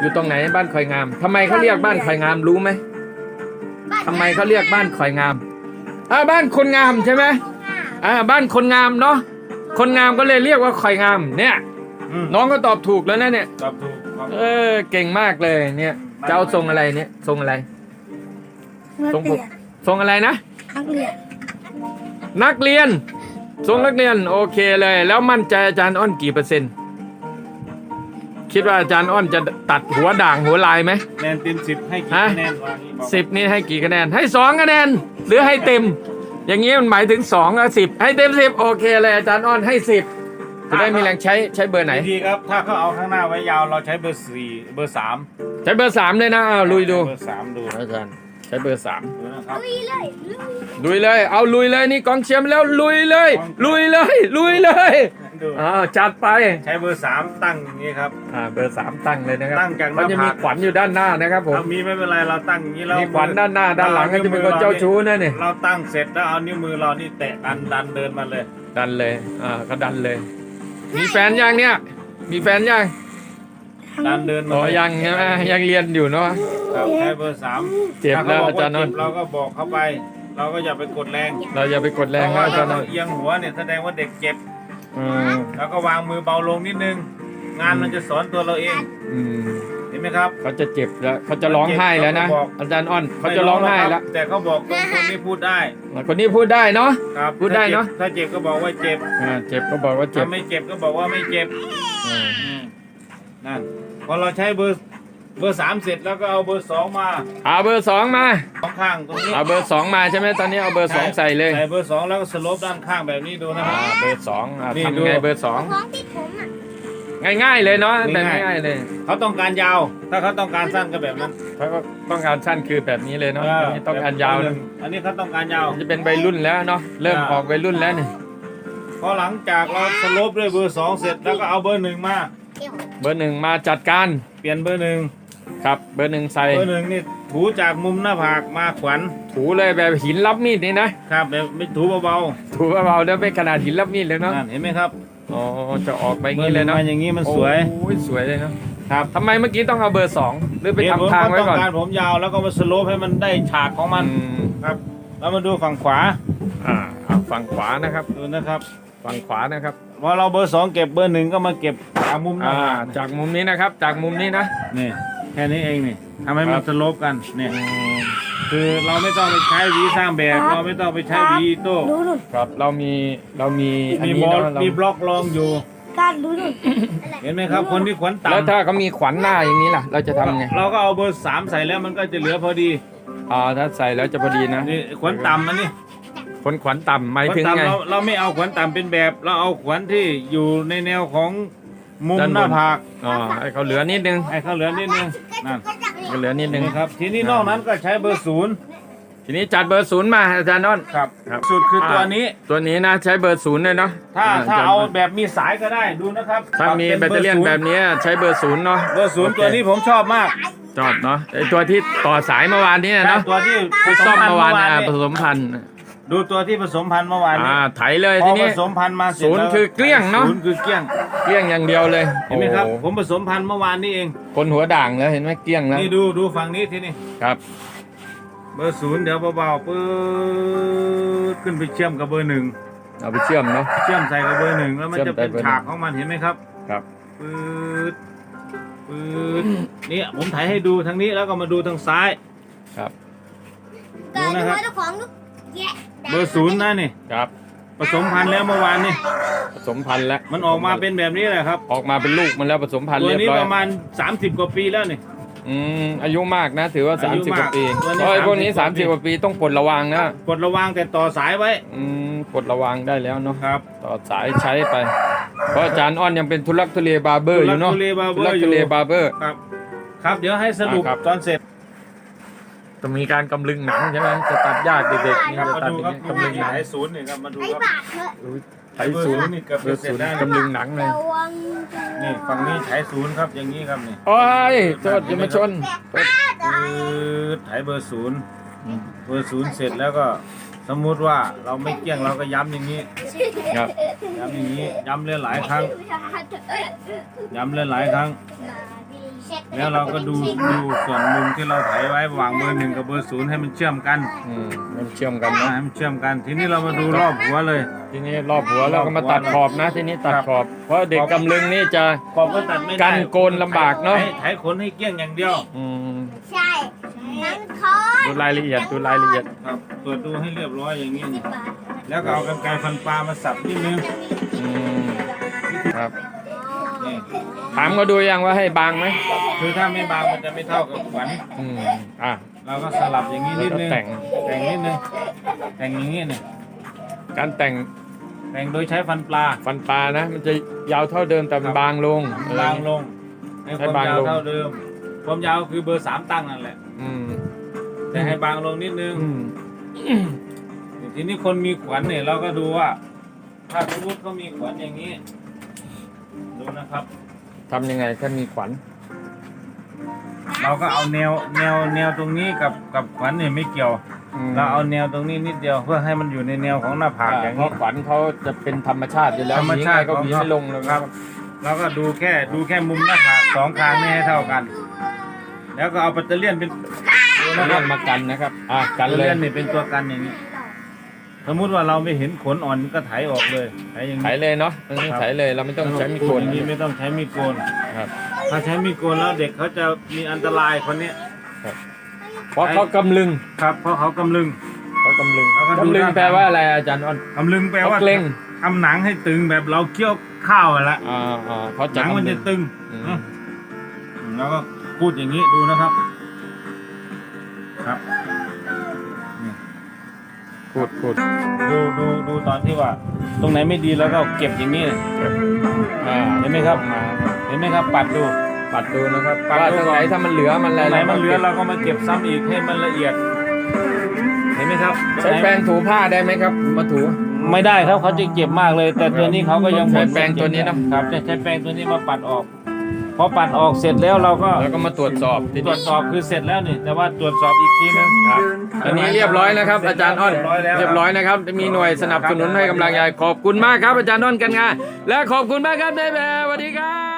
อยู่ตรงไหนบ้านคอยงามทำไมเขาเรียกบ้านคอยงามรู้ไหมทำไมเขาเรียกบ้านคอยงามอ่าบ้านคนงามใช่ไหมอ่าบ้านคนงามเนาะคนงามก็เลยเรียกว่าคอยงามเนี่ยอืมน้องก็ตอบถูกแล้วนะเนี่ยตอบถูกครับเออเก่งมากเลยเนี่ยจะเอาทรงอะไรเนี่ยทรงอะไรนักทรงผเรีมยนทรงอะไรนะนักเรียนนักเรียนทรงนักเรียนโอเคเลย แล้วมั่นใจอาจารย์อ้อนกี่เปอร์เซ็นต์ คิดว่าอาจารย์อ้อนจะตัดหัวด่างหัวลายไหม แนนเต็มสิบให้กี่ฮะ คะแนนวางนี้บอกสิบนี่ให้กี่คะแนนให้สองคะแนน หรือให้เต็ม อย่างนี้มันหมายถึงสองกับสิบให้เต็มสิบโอเคเลยอาจารย์อ้อนให้สิบจะได้มีแรงใช้ใช้เบอร์ไหน ดีครับ ถ้าเขาเอาข้างหน้าไว้ยาวเราใช้เบอร์สี่เบอร์สามใช้เบอร์สามเลยนะเอาลุยดูเบอร์สามดูอาจารย์ใช้เบอร์สามดูนะครับลุยเลยลุยลุยเลยเอาลุยเลยนี่กองเชียร์มาแล้วลุยเลย ลุยเลย ลุยเลย ดูอ้าวจัดไปใช้เบอร์สามตั้งอย่างนี้ครับ อ่าเบอร์สามตั้งเลยนะครับตั้งจากหมัน้านจะมีผากขวัญอยู่ด้านหน้านะครับผม ถ้ามีไม่เป็นไรเราตั้งอย่างนี้แล้วมีขวัญด้านหน้าด้านหลังก็จะเป็นคนเจ้าชู้นะเนี่ยเราตั้งเสร็จแล้วเอานิ้วมือเรานี่แตะดันดันเดินมาเลย ดันเลยอ่าก็ดันเลย มีแฟนยังเนี่ย มีแฟนยังดันเดินมาอ๋อเลยยังใช่ไหมยังเรียนอยู่เนาะ ครับใช้เบอร์สามเจ็บแล้วถ้อาจารย์นเขนบท์กว่เจ็บเราก็บอกเขาไป เราก็อย่าไปกดแรงเราอย่าไปกดแรงเพนะราะว่าอาจาถ้ารย์นเรานท์เอียงหัวเนี่ยแสดงว่าเด็กเจ็บ อืมแล้วก็วางมือเบาลงนิดนึง งานมันจะสอนตัวเราเอง อืมเห็นไหมครับ เขาจะเจ็บแล้วเขาจะร้องไห้แล้วนะเขาบอก อาจารย์อ้อนเขาจะร้องไห้แล้ว แต่เขาบอกคนคนนี้พูดได้คนนี้พูดได้เนาะ ครับพูดได้เนอะ ถ้าเจ็บก็บอกว่าเจ็บอ่าเจ็บก็บอกว่าเจ็บถ้าไม่เจ็บก็บอกว่าไม่เจ็บ อืม อืมนั่นพอเราใช้เบอร์ เบอร์สามเสร็จแล้วก็เอาเบอร์สองมาเอาเบอร์สองมาสองข้างตรงนี้เอาเบอร์สองมาใช่ไหมตอนนี้เอาเบอร์สองใส่เลยใส่เบอร์สองแล้วก็สโลปด้านข้างแบบนี้ดูนะคอ่ารับเบอร์สองอ่านี่ดู ทำไงเบอร์สองของติดผมอะง่ายๆเลยเนาะแบบง่ายๆง่ายๆเลยเขาต้องการยาว ถ้าเขาต้องการสั้นก็แบบนั้นเขาก็ต้องการสั้นคือแบบนี้เลยเนาะเอออันนี้ต้องการยาวแบบนะอันนี้เขาต้องการยาว จะเป็นวัยรุ่นแล้วเนาะเริ่มอ่าออกวัยรุ่นแล้วเนี่ยพอหลังจากเราสโลปด้วยเบอร์สองเสร็จแล้วก็เอาเบอร์หนึ่งมา เดี๋ยวเบอร์หนึ่งมาจัดการเปลี่ยนเบอร์หนึ่ง ครับเบอร์หนึ่งใส่เบอร์หนึ่งนี่ถูจากมุมหน้าผากมาขวัญถูเลยแบบหินรับมีดนี่นะครับแบบไม่ถูเบาถูเบาๆแล้วไม่ขนาดหินรับมีดเลยๆเนาะนั่นเห็นไหมครับอ๋อจะออกไปอย่างเบอนี้ร์หเลนึ่ยงเนาะมาอย่างนี้มันสวยโอ้ยสวยเลยเนาะครับทำไมเมื่อกี้ต้องเอาเบอร์สองหรือไปเหตุผลทำทางไว้เขาก่ต้ออนงการผมยาวแล้วก็มาสโลปให้มันได้ฉากของมันอืมครับแล้วมาดูฝั่งขวาอ่าเอาฝั่งขวานะครับดูนะครับฝั่งขวานะครับพอเราเบอร์สองเก็บเบอร์หนึ่งก็มาเก็บจากมุมหน้าอ่าผากจากมุมนี้นะครับ จากมุมนี้นะนี่ แค่นี้เองนี่ทำให้มันครับสโลปกันเนี่ยอืมคือเราไม่ต้องไปใช้หวีสร้างแบบเราไม่ต้องไปใช้หวีอีโต้ดูนู่นครับเรามีเรามีอันมีนี้บอลเนาะเรามีบล็อกรองอยู่การดูนู่นเห็นไหมครับคนที่ขวัญแล้วต่ำถ้าเขามีขวัญหน้าอย่างนี้ล่ะ เราจะทำไงเราก็เอาเบอร์สามใส่แล้วมันก็จะเหลือพอดีอ่าถ้าใส่แล้วจะพอดีนะนี่ขวัญต่ำอันนี้คนขวัญต่ำหมายขวัญถึงไงต่ำเราเราไม่เอาขวัญต่ำเป็นแบบ เราเอาขวัญที่อยู่ในแนวของ มุมด้านบนหน้าผากอ๋อให้เขาเหลือนิดนึงให้เขาเหลือนิดนึงนั่นก็เหลือนิดนึงนะครับทีนี้นอกนั้นก็ใช้เบอร์ศูนย์ทีนี้จัดเบอร์ศูนย์มาอาจารย์นนท์ ครับ ครับ สุดคือตัวนี้ ตัวนี้นะใช้เบอร์ศูนย์เลยเนาะถ้าถ้าจรย์เอาแบบมีสายก็ได้ดูนะครับถ้ามีป็แบตเตอรี่ยนศูแบบนี้ใช้เบอร์ศูนย์เนาะเบอร์ศูนย์โคตัวนี้ผมชอบมากชอบเนาะไอตัวที่ต่อสายเมื่อวานนี้นะเนาะตัวที่ที่ซ่อมเมื่อวานผอะสผมพันธุ์สมพันธุ์ดูตัวที่ผสมพันธุ์เมื่อวานนี้อ่าไถเลยพทีอผนี้ สมพันธุ์มาเสร็จศูนย์แล้วคือเกลี้ยงเนอะ ศูนย์คือเกลี้ยง เกลี้ยงอย่างเดียวเลยเห็นไหมครับ โอ้โผมผสมพันธุ์เมื่อวานนี้เอง คนหัวด่างแล้วเห็นไหมเกลี้ยงแล้วนี่ดูดูฝั่งนี้ที่นี่ ครับ เบอร์ศูนย์เดี๋ยวเบาๆปื๊ดขึ้นไปเชื่อมกับเบอร์หนึ่งเอาไปเชื่อมเนาะ เชื่อมใส่กับเบอร์หนึ่งแล้วมันเชื่จะอมใส่เป็นเบอร์หนึ่ง ฉากของมันเห็นไหมครับครับ ปื๊ดปื๊ดนี่ผมถ่ายให้ดูทางนี้แล้วก็มาดูทางซ้าย ครับการดูว่าเจ้าของลูกแยะเบอร์ศูนย์นะนี่ ครับ ผสมพันธุ์แล้วเมื่อวานนี่ผสมพันธุ์แล้วมันออกมาเป็นแบบนี้แหละครับ ออกมาเป็นลูกมันแล้วผสมพันธุ์ตัวเรียบนี้ร้อยประมาณ 30 กว่าปีแล้วนี่ อืมอายุมากนะ ถือว่า อายุ30กมากว่าปีตัวนี้เพราะไอ้พวกนี้ 30 30 กว่าปีต้องปลดระวังนะกดระวังแต่ต่อสายไว้อืมปลดระวังได้แล้วเนาะครับ ต่อสายใช้ไป เพราะอาจารย์อ้อนยังเป็นทุลักทุเลบาร์เบอร์อยู่เนาะทุลักทุเลบาร์เบอร์ทุลักทุเลบาร์เบอร์ ครับ ครับเดี๋ยวให้สรุปอ่าครับ ตอนเสร็จ ต้องมีการกำลึงหนังใช่ไหมจะตัดยากเด็กๆนี่ครับจะมาตัดดูอย่างครับเงี้ยกำลึงหนัง ไอ้ศูนย์นี่ครับมาดูไอ้ครับ บาทเถอะไถศูนย์นี่เกือบเบอร์เสร็ศูจนย์แล้ว กำลึงหนังเลยระวังนี่ฝั่งนี้ใช้ศูนย์ครับอย่างนี้ครับนี่โอ้ยโทษอย่ามาชนปืดไถเบอร์ศูนย์เบอร์ศูนย์เสร็จแล้วก็ สมมุติว่าเราไม่เกี่ยงเราก็ย้ำอย่างนี้ ครับ ย้ำอย่างนี้ ย้ำเล่นหลายครั้ง ย้ำเล่นหลายครั้ง แล้วเราก็ดูดูส่วนมุมที่เราไถไว้ระหว่างเบอร์หนึ่งกับเบอร์ศูนย์ให้มันเชื่อมกันอืมมันเชื่อมกันอ่านะ ให้มันเชื่อมกัน ทีนี้เรามาดูรอบหัวเลย ทีนี้รอบหัวเราก็มาตัดขอบนะ ทีนี้ตัดขอบ เพราะเด็กกำลึงนี่จะ ขอบก็ตัดไม่ได้กันโกนลำบากเนอะไถไถขนให้เกลี้ยงอย่างเดียว อืมใช่นั่งคอนดูรายละเอียดดูรายละเอียด ครับตรวจดูให้เรียบร้อยอย่างนี้สินี่บบาทแล้วก็เอากรรไกรฟันปลามาสับนิดนึง อืมครับ นี่ถามเขาดูยังว่าให้บางไหมคือถ้าไม่บางมันจะไม่เท่ากับขวัญอืมอะเราก็สลับอย่างนี้แล้นิวดก็นึงแต่งแต่งนิดนึงแต่งอย่างนี้เนี่ยการแต่งแต่งโดยใช้ฟันปลาฟันปลานะ มันจะยาวเท่าเดิมแต่มันบางลงอะไรบางเงี้ยลงให้คให้วามบางยาวลงเท่าเดิมความยาวคือเบอร์สามตั้งนั่นแหละอืมแต่ให้บางลงนิดนึงอืมทีนี้คนมีขวัญเนี่ยเราก็ดูว่า ถ้าสมมติเขามีขวัญอย่างนี้ ดูนะครับ ทำยังไงถ้ามีขวัญ เราก็เอาแนวแนวแนวตรงนี้กับกับขวัญเนี่ยไม่เกี่ยวมเราเอาแนวตรงนี้นิดเดียวเพื่อให้มันอยู่ในแนวของหน้าผากอย่างเพนี้ ราะขวัญเขาจะเป็นธรรมชาติอยู่แล้วธรรมชาติหวีไงก็หวีของเขาไม่ลงเลยครับ เราก็ดูแค่ดูแค่มุมหน้าผากสองข้างนี่ให้เท่ากัน แล้วก็เอาปัตเตอร์เลียนเป็นดูนะคเลื่รัอบนมากันนะครับ อะกัปันตเตอร์เลเลียยนนี่เป็นตัวกันอย่างนี้ สมมุติว่าเราไม่เห็นขนอ่อนก็ไถออกเลยไถอย่างไถนี้เลยเนาะตรงนี้ไถเลยเราไม่ต้องใช้มีดโกนอย่างนี้ไม่ต้องใช้มีดโกน ครับ ถ้าใช้มีดโกนแล้วเด็กเขาจะมีอันตรายคนนี้เพราะเขากำลึงครับ เพราะเขากำลึง เขากำลึงแล้วก็ดูกำลึงด้านหลังแปลว่าอะไรอาจารย์อ้อนกำลึงแปลว่าเขาเกร็งทำหนังให้ตึงแบบเราเคี่ยวข้าวอะละอ่าอ่าเขาหจะนังมันกำลึจะงตึงอืมอืมแล้วก็พูดอย่างนี้ดูนะครับ ครับนี่ พูดพูดดูดูดูตอนที่ว่า ตรงไหนไม่ดีแล้วก็เก็บอย่างนี้เลยอ่าเห็นไหมครับมาเห็นไหมครับ ปัดดูปัดดูนะครับปัดว่าดูตรงก่อนไหนถ้ามันเหลือมันอะไรตรงไหนมันเหลือก็เราก็มาเก็บซ้ำอีกให้มันละเอียด เห็นไหมครับใช้แปรงถูผ้าได้ไหมครับ มาถู ไม่ได้ครับเขาจะเก็บมากเลย แต่ตัวนี้เขาก็ยังใช้แปรงตัวนี้เนอะ ครับจะใช้แปรงตัวนี้มาปัดออก พอปัดออกเสร็จแล้วเราก็แล้วก็มาตรวจสอบทีตรนี้วจสอบคือเสร็จแล้วนี่ แต่ว่าตรวจสอบอีกทีนึงครับอันนี้เรียบร้อยนะครับ อาจารย์อ้อนเรียบร้อยแล้ว เรียบร้อยนะครับ มีหน่วยสนับสนุนให้กำลังใจขอบคุณมากครับอาจารย์อ้อนกันงานและขอบคุณมากครับนายแบบสวัสดีครับ